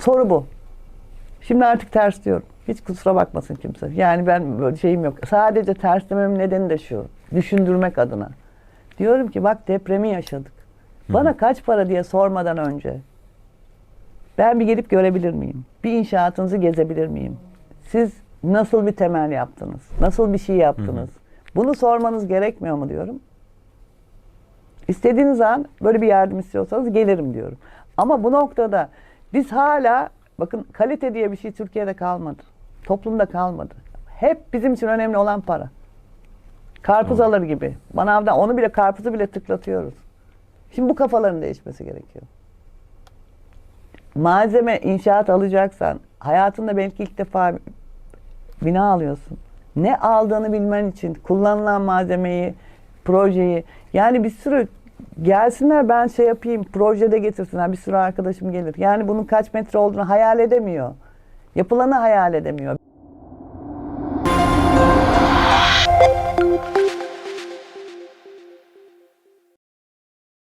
Soru bu. Şimdi artık ters diyorum. Hiç kusura bakmasın kimse. Yani ben böyle şeyim yok. Sadece ters dememin nedeni de şu. Düşündürmek adına. Diyorum ki bak depremi yaşadık. Bana kaç para diye sormadan önce ben bir gelip görebilir miyim? Bir inşaatınızı gezebilir miyim? Siz nasıl bir temel yaptınız? Nasıl bir şey yaptınız? Bunu sormanız gerekmiyor mu diyorum. İstediğiniz an böyle bir yardım istiyorsanız gelirim diyorum. Ama bu noktada biz hala bakın kalite diye bir şey Türkiye'de kalmadı. Toplumda kalmadı. Hep bizim için önemli olan para. Karpuz alır gibi. Manavdan onu bile karpuzu bile tıklatıyoruz. Şimdi bu kafaların değişmesi gerekiyor. Malzeme inşaat alacaksan hayatında belki ilk defa bina alıyorsun. Ne aldığını bilmen için kullanılan malzemeyi, projeyi yani bir sürü gelsinler ben şey yapayım projede getirsinler bir sürü arkadaşım gelir. Yani bunun kaç metre olduğunu hayal edemiyor. Yapılanı hayal edemiyor.